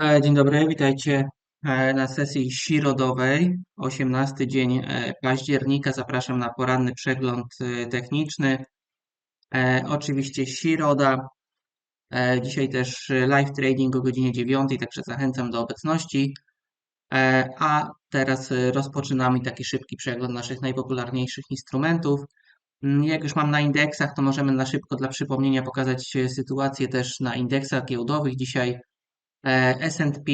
E, Dzień dobry, witajcie e, na sesji środowej, 18 dzień e, października. Zapraszam na poranny przegląd techniczny. Oczywiście środa, dzisiaj też live trading o godzinie 9, także zachęcam do obecności. A teraz rozpoczynamy taki szybki przegląd naszych najpopularniejszych instrumentów. Mm, Jak już mam na indeksach, to możemy na szybko dla przypomnienia pokazać sytuację też na indeksach giełdowych. Dzisiaj S&P,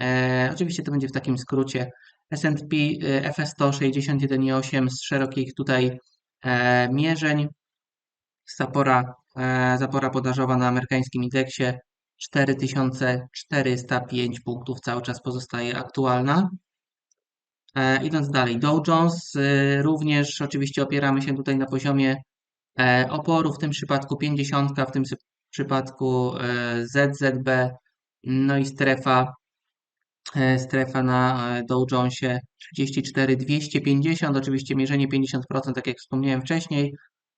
e, oczywiście to będzie w takim skrócie, S&P e, FS100 61,8 z szerokich tutaj e, mierzeń, zapora, e, zapora podażowa na amerykańskim indeksie 4405 punktów cały czas pozostaje aktualna. E, idąc dalej, Dow Jones e, również oczywiście opieramy się tutaj na poziomie e, oporu, w tym przypadku 50, w tym przypadku e, ZZB, no i strefa, e, strefa na e, Dow Jonesie 34 250, oczywiście mierzenie 50%, tak jak wspomniałem wcześniej.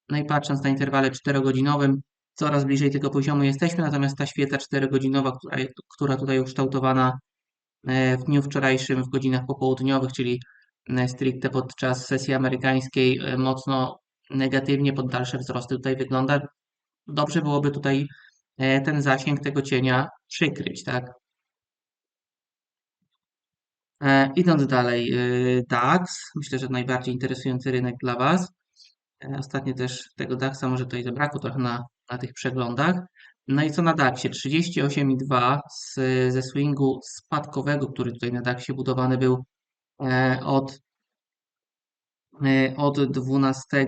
No i patrząc na interwale 4-godzinowym, coraz bliżej tego poziomu jesteśmy, natomiast ta świeca 4-godzinowa, która, która tutaj ukształtowana e, w dniu wczorajszym w godzinach popołudniowych, czyli stricte podczas sesji amerykańskiej, mocno negatywnie pod dalsze wzrosty tutaj wygląda. Dobrze byłoby tutaj ten zasięg tego cienia przykryć, tak? E, Idąc dalej, y, DAX, myślę, że najbardziej interesujący rynek dla Was. E, Ostatnio też tego DAX-a może tutaj zabrakło trochę na, na tych przeglądach. No i co na DAX-ie? 38,2 z, ze swingu spadkowego, który tutaj na DAX-ie budowany był e, od, od 12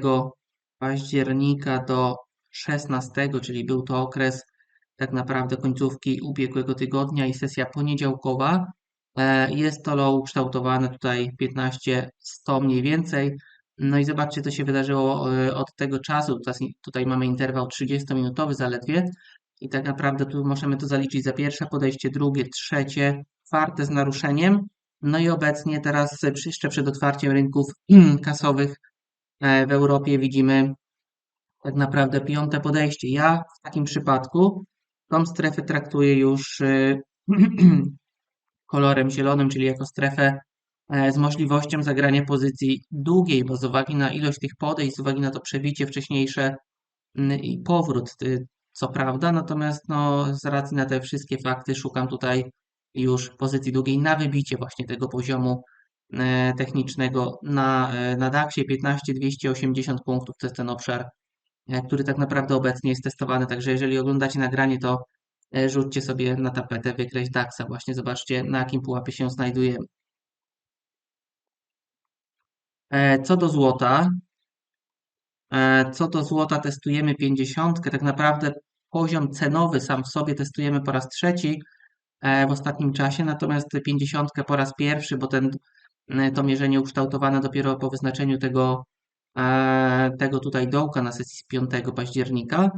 października do 16, czyli był to okres tak naprawdę końcówki ubiegłego tygodnia i sesja poniedziałkowa. E, Jest to low ukształtowane tutaj 15-100 mniej więcej. No i zobaczcie, co się wydarzyło e, od tego czasu. Tutaj, mamy interwał 30-minutowy zaledwie i tak naprawdę tu możemy to zaliczyć za pierwsze podejście, drugie, trzecie, czwarte z naruszeniem. No i obecnie teraz jeszcze przed otwarciem rynków kasowych e, w Europie widzimy tak naprawdę piąte podejście. Ja w takim przypadku tą strefę traktuję już e, kolorem zielonym, czyli jako strefę e, z możliwością zagrania pozycji długiej, bo z uwagi na ilość tych podejść, z uwagi na to przebicie wcześniejsze mm, i powrót, y, co prawda, natomiast no, z racji na te wszystkie fakty szukam tutaj już pozycji długiej na wybicie właśnie tego poziomu e, technicznego na, e, na DAX-ie. 15 280 punktów, to jest ten obszar, który tak naprawdę obecnie jest testowany, także jeżeli oglądacie nagranie, to e, rzućcie sobie na tapetę wykreś DAX-a, właśnie zobaczcie na jakim pułapie się znajdujemy. E, Co do złota, e, co do złota testujemy 50, tak naprawdę poziom cenowy sam w sobie testujemy po raz trzeci e, w ostatnim czasie, natomiast 50 po raz pierwszy, bo ten, e, to mierzenie ukształtowane dopiero po wyznaczeniu tego, e, tego tutaj dołka na sesji z 5 października.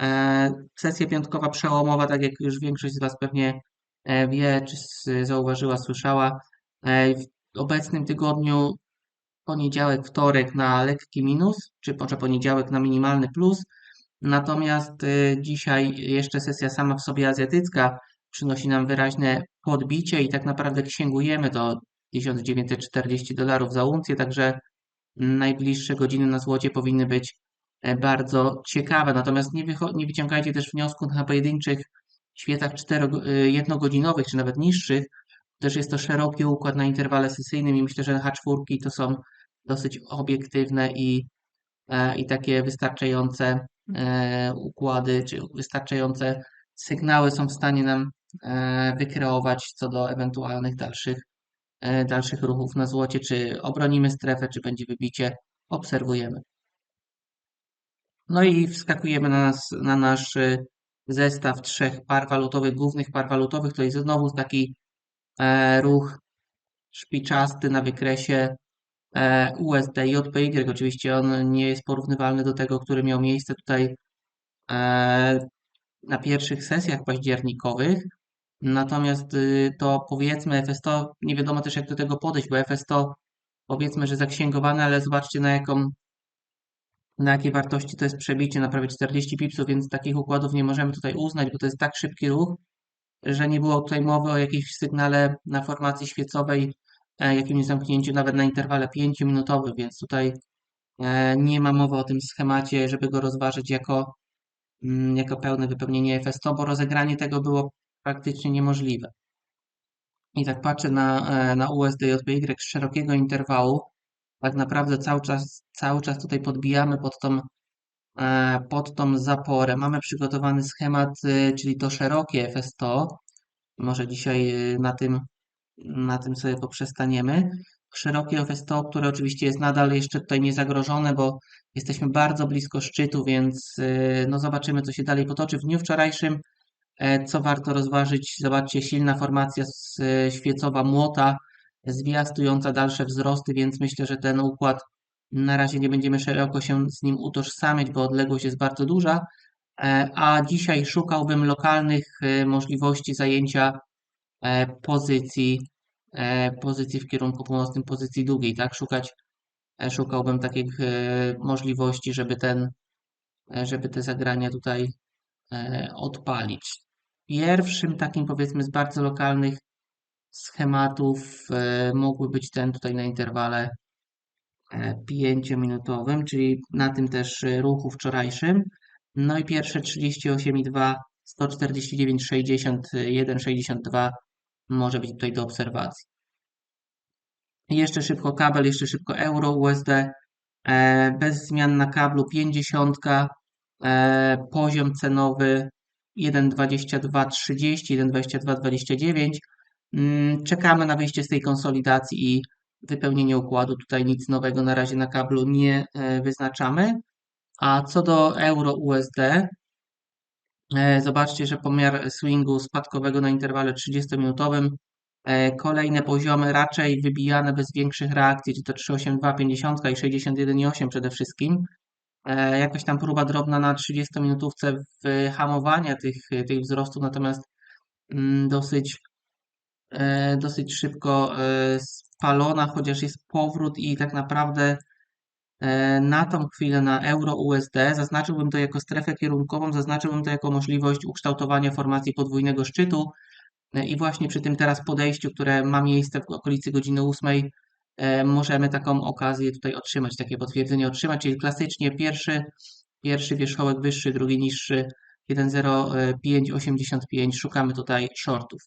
E, Sesja piątkowa przełomowa, tak jak już większość z Was pewnie e, wie, czy zauważyła, słyszała, e, w obecnym tygodniu poniedziałek, wtorek na lekki minus, czy może poniedziałek na minimalny plus. Natomiast dzisiaj jeszcze sesja sama w sobie azjatycka przynosi nam wyraźne podbicie i tak naprawdę księgujemy do 1940 dolarów za uncję, także najbliższe godziny na złocie powinny być e, bardzo ciekawe. Natomiast nie, nie wyciągajcie też wniosków na pojedynczych świetach cztero- y, jednogodzinowych, czy nawet niższych, też jest to szeroki układ na interwale sesyjnym i myślę, że H4 to są dosyć obiektywne i, e, i takie wystarczające e, układy, czy wystarczające sygnały są w stanie nam e, wykreować co do ewentualnych dalszych, e, dalszych ruchów na złocie, czy obronimy strefę, czy będzie wybicie, obserwujemy. No i wskakujemy na, nas, na nasz y, zestaw trzech par walutowych, głównych par walutowych. To jest znowu taki e, ruch szpiczasty na wykresie e, USD JPY. Oczywiście on nie jest porównywalny do tego, który miał miejsce tutaj e, na pierwszych sesjach październikowych. Natomiast y, to powiedzmy FS100, nie wiadomo też jak do tego podejść, bo FS100 powiedzmy, że zaksięgowane, ale zobaczcie na jaką na jakiej wartości to jest przebicie na prawie 40 pipsów, więc takich układów nie możemy tutaj uznać, bo to jest tak szybki ruch, że nie było tutaj mowy o jakimś sygnale na formacji świecowej, e, jakimś zamknięciu nawet na interwale 5-minutowym, więc tutaj e, nie ma mowy o tym schemacie, żeby go rozważyć jako, mm, jako pełne wypełnienie FS100, bo rozegranie tego było praktycznie niemożliwe. I tak patrzę na, e, na USD JPY z szerokiego interwału. Tak naprawdę cały czas, cały czas tutaj podbijamy pod tą, e, pod tą zaporę. Mamy przygotowany schemat, y, czyli to szerokie FS100. Może dzisiaj na tym, na tym sobie poprzestaniemy. Szerokie FS100, które oczywiście jest nadal jeszcze tutaj niezagrożone, bo jesteśmy bardzo blisko szczytu, więc no zobaczymy, co się dalej potoczy. W dniu wczorajszym E, Co warto rozważyć? Zobaczcie, silna formacja e, świecowa młota, zwiastująca dalsze wzrosty, więc myślę, że ten układ na razie nie będziemy szeroko się z nim utożsamiać, bo odległość jest bardzo duża. E, A dzisiaj szukałbym lokalnych e, możliwości zajęcia e, pozycji, e, pozycji w kierunku północnym, pozycji długiej, tak? Szukać, e, szukałbym takich e, możliwości, żeby ten, e, żeby te zagrania tutaj e, odpalić. Pierwszym takim powiedzmy z bardzo lokalnych schematów e, mógłby być ten tutaj na interwale e, 5-minutowym, czyli na tym też e, ruchu wczorajszym. No i pierwsze 38,2, 149,60, 1,62 może być tutaj do obserwacji. Jeszcze szybko kabel, jeszcze szybko euro USD. Bez zmian na kablu 50, e, poziom cenowy 1,2230, 1,2229. Mm, Czekamy na wyjście z tej konsolidacji i wypełnienie układu. Tutaj nic nowego na razie na kablu nie e, wyznaczamy. A co do euro USD, e, zobaczcie, że pomiar swingu spadkowego na interwale 30-minutowym E, Kolejne poziomy raczej wybijane bez większych reakcji, czy to 38250 i 61,8 przede wszystkim. E, Jakaś tam próba drobna na 30-minutówce wyhamowania tych, tych wzrostów, natomiast mm, dosyć, e, dosyć szybko e, spalona, chociaż jest powrót i tak naprawdę na tą chwilę na euro USD zaznaczyłbym to jako strefę kierunkową, zaznaczyłbym to jako możliwość ukształtowania formacji podwójnego szczytu. I właśnie przy tym teraz podejściu, które ma miejsce w okolicy godziny 8, e, możemy taką okazję tutaj otrzymać, takie potwierdzenie otrzymać, czyli klasycznie pierwszy, pierwszy wierzchołek wyższy, drugi niższy, 1,0585, szukamy tutaj shortów.